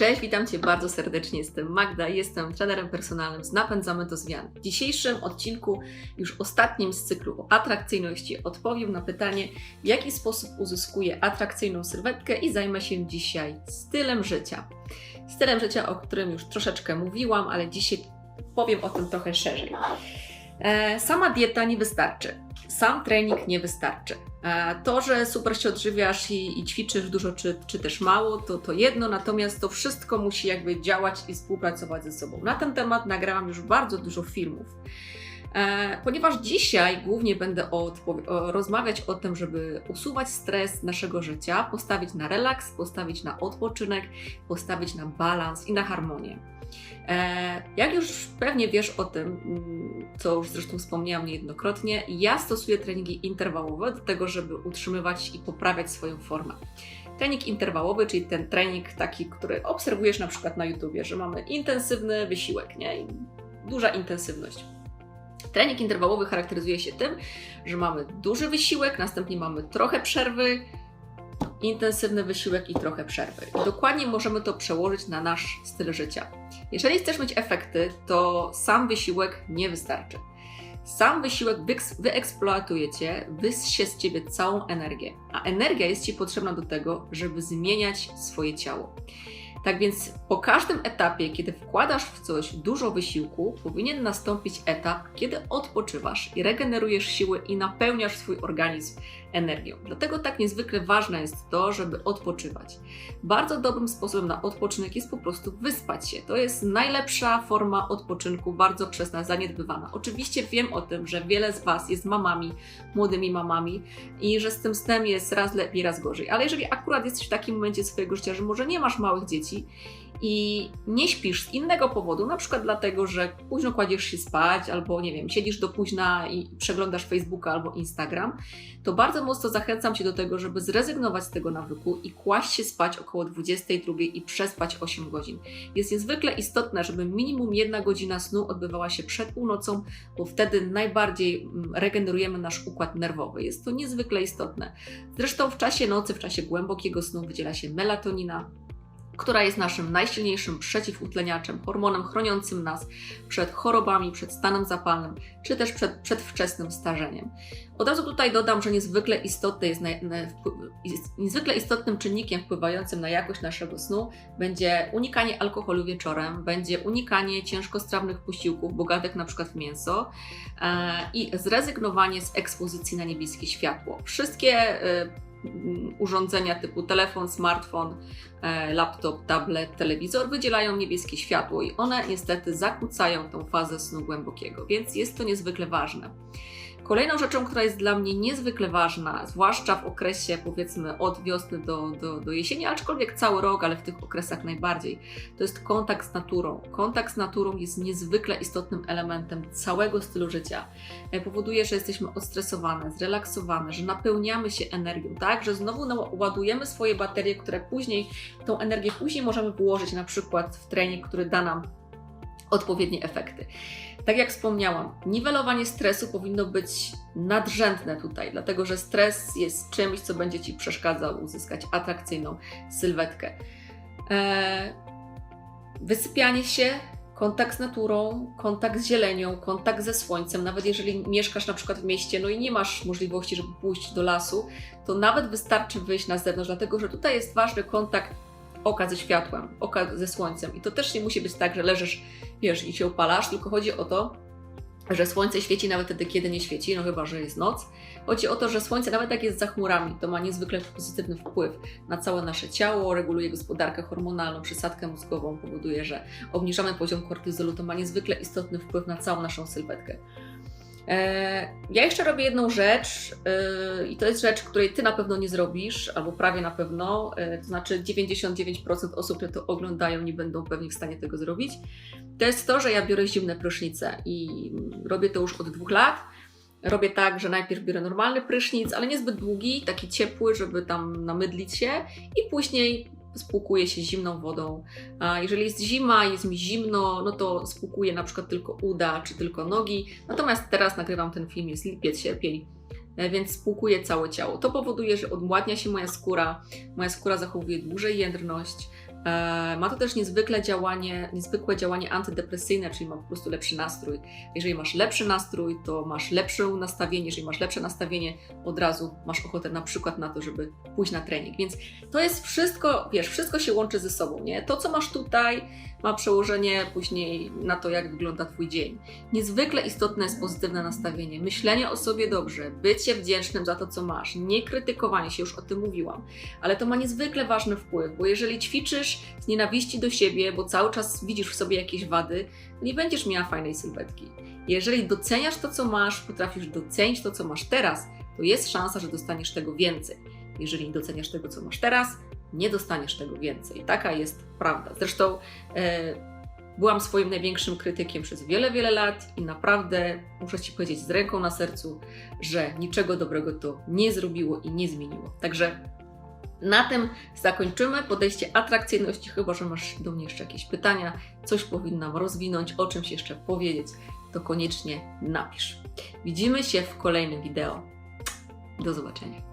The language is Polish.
Cześć, witam Cię bardzo serdecznie. Jestem Magda, jestem trenerem personalnym z Napędzamy do Zmian. W dzisiejszym odcinku, już ostatnim z cyklu o atrakcyjności, odpowiem na pytanie, w jaki sposób uzyskuję atrakcyjną sylwetkę i zajmę się dzisiaj stylem życia. Stylem życia, o którym już troszeczkę mówiłam, ale dzisiaj powiem o tym trochę szerzej. E, Sama dieta nie wystarczy. Sam trening nie wystarczy. E, To, że super się odżywiasz i, i ćwiczysz dużo, czy, czy też mało, to, to jedno, natomiast to wszystko musi jakby działać i współpracować ze sobą. Na ten temat nagrałam już bardzo dużo filmów. E, Ponieważ dzisiaj głównie będę rozmawiać o tym, żeby usuwać stres naszego życia, postawić na relaks, postawić na odpoczynek, postawić na balans i na harmonię. E, Jak już pewnie wiesz o tym, mm, co już zresztą wspomniałam niejednokrotnie, ja stosuję treningi interwałowe do tego, żeby utrzymywać i poprawiać swoją formę. Trening interwałowy, czyli ten trening taki, który obserwujesz na przykład na YouTubie, że mamy intensywny wysiłek, nie? Duża intensywność. Trening interwałowy charakteryzuje się tym, że mamy duży wysiłek, następnie mamy trochę przerwy, intensywny wysiłek i trochę przerwy. I dokładnie możemy to przełożyć na nasz styl życia. Jeżeli chcesz mieć efekty, to sam wysiłek nie wystarczy. Sam wysiłek wyeks- wyeksploatuje cię, wyssie z ciebie całą energię, a energia jest ci potrzebna do tego, żeby zmieniać swoje ciało. Tak więc po każdym etapie, kiedy wkładasz w coś dużo wysiłku, powinien nastąpić etap, kiedy odpoczywasz i regenerujesz siły i napełniasz swój organizm energią. Dlatego tak niezwykle ważne jest to, żeby odpoczywać. Bardzo dobrym sposobem na odpoczynek jest po prostu wyspać się. To jest najlepsza forma odpoczynku, bardzo przez nas zaniedbywana. Oczywiście wiem o tym, że wiele z Was jest mamami, młodymi mamami i że z tym snem jest raz lepiej, raz gorzej. Ale jeżeli akurat jesteś w takim momencie swojego życia, że może nie masz małych dzieci i nie śpisz z innego powodu, na przykład dlatego, że późno kładziesz się spać, albo nie wiem, siedzisz do późna i przeglądasz Facebooka albo Instagram, to bardzo mocno zachęcam Cię do tego, żeby zrezygnować z tego nawyku i kłaść się spać około 22 i przespać 8 godzin. Jest niezwykle istotne, żeby minimum jedna godzina snu odbywała się przed północą, bo wtedy najbardziej mm, regenerujemy nasz układ nerwowy. Jest to niezwykle istotne. Zresztą w czasie nocy, w czasie głębokiego snu wydziela się melatonina, która jest naszym najsilniejszym przeciwutleniaczem, hormonem chroniącym nas przed chorobami, przed stanem zapalnym, czy też przed przedwczesnym starzeniem. Od razu tutaj dodam, że niezwykle istotny jest, jest niezwykle istotnym czynnikiem wpływającym na jakość naszego snu będzie unikanie alkoholu wieczorem, będzie unikanie ciężkostrawnych posiłków bogatych na przykład w mięso e, i zrezygnowanie z ekspozycji na niebieskie światło. Wszystkie e, urządzenia typu telefon, smartfon, e, laptop, tablet, telewizor wydzielają niebieskie światło i one niestety zakłócają tą fazę snu głębokiego, więc jest to niezwykle ważne. Kolejną rzeczą, która jest dla mnie niezwykle ważna, zwłaszcza w okresie powiedzmy od wiosny do, do, do jesieni, aczkolwiek cały rok, ale w tych okresach najbardziej, to jest kontakt z naturą. Kontakt z naturą jest niezwykle istotnym elementem całego stylu życia. E, Powoduje, że jesteśmy odstresowane, zrelaksowane, że napełniamy się energią, tak? Że znowu ładujemy swoje baterie, które później, tą energię później możemy włożyć na przykład w trening, który da nam odpowiednie efekty. Tak jak wspomniałam, niwelowanie stresu powinno być nadrzędne tutaj, dlatego że stres jest czymś, co będzie Ci przeszkadzał uzyskać atrakcyjną sylwetkę. Eee, wysypianie się, kontakt z naturą, kontakt z zielenią, kontakt ze słońcem, nawet jeżeli mieszkasz na przykład w mieście, no i nie masz możliwości, żeby pójść do lasu, to nawet wystarczy wyjść na zewnątrz, dlatego że tutaj jest ważny kontakt oka ze światłem, oka ze słońcem. I to też nie musi być tak, że leżysz, wiesz, i się opalasz, tylko chodzi o to, że słońce świeci nawet wtedy, kiedy nie świeci, no chyba, że jest noc. Chodzi o to, że słońce nawet jak jest za chmurami, to ma niezwykle pozytywny wpływ na całe nasze ciało, reguluje gospodarkę hormonalną, przysadkę mózgową, powoduje, że obniżamy poziom kortyzolu, to ma niezwykle istotny wpływ na całą naszą sylwetkę. E, Ja jeszcze robię jedną rzecz e, i to jest rzecz, której Ty na pewno nie zrobisz, albo prawie na pewno, e, to znaczy 99% osób, które to oglądają, nie będą pewnie w stanie tego zrobić. To jest to, że ja biorę zimne prysznice i robię to już od dwóch lat. Robię tak, że najpierw biorę normalny prysznic, ale niezbyt długi, taki ciepły, żeby tam namydlić się i później spłukuję się zimną wodą. A jeżeli jest zima, jest mi zimno, no to spłukuję na przykład tylko uda czy tylko nogi. Natomiast teraz nagrywam ten film, jest lipiec, sierpień, e, więc spłukuję całe ciało. To powoduje, że odmładnia się moja skóra, moja skóra zachowuje dłużej jędrność, Ma to też niezwykle działanie, niezwykłe działanie antydepresyjne, czyli ma po prostu lepszy nastrój. Jeżeli masz lepszy nastrój, to masz lepsze nastawienie. Jeżeli masz lepsze nastawienie, od razu masz ochotę na przykład na to, żeby pójść na trening. Więc to jest wszystko, wiesz, wszystko się łączy ze sobą, nie? To, co masz tutaj, ma przełożenie później na to, jak wygląda Twój dzień. Niezwykle istotne jest pozytywne nastawienie, myślenie o sobie dobrze, bycie wdzięcznym za to, co masz, nie krytykowanie się, już o tym mówiłam, ale to ma niezwykle ważny wpływ, bo jeżeli ćwiczysz z nienawiści do siebie, bo cały czas widzisz w sobie jakieś wady, to nie będziesz miała fajnej sylwetki. Jeżeli doceniasz to, co masz, potrafisz docenić to, co masz teraz, to jest szansa, że dostaniesz tego więcej. Jeżeli nie doceniasz tego, co masz teraz, nie dostaniesz tego więcej. Taka jest prawda. Zresztą e, byłam swoim największym krytykiem przez wiele, wiele lat i naprawdę muszę Ci powiedzieć z ręką na sercu, że niczego dobrego to nie zrobiło i nie zmieniło. Także na tym zakończymy podejście atrakcyjności, chyba że masz do mnie jeszcze jakieś pytania, coś powinnam rozwinąć, o czymś jeszcze powiedzieć, to koniecznie napisz. Widzimy się w kolejnym wideo. Do zobaczenia.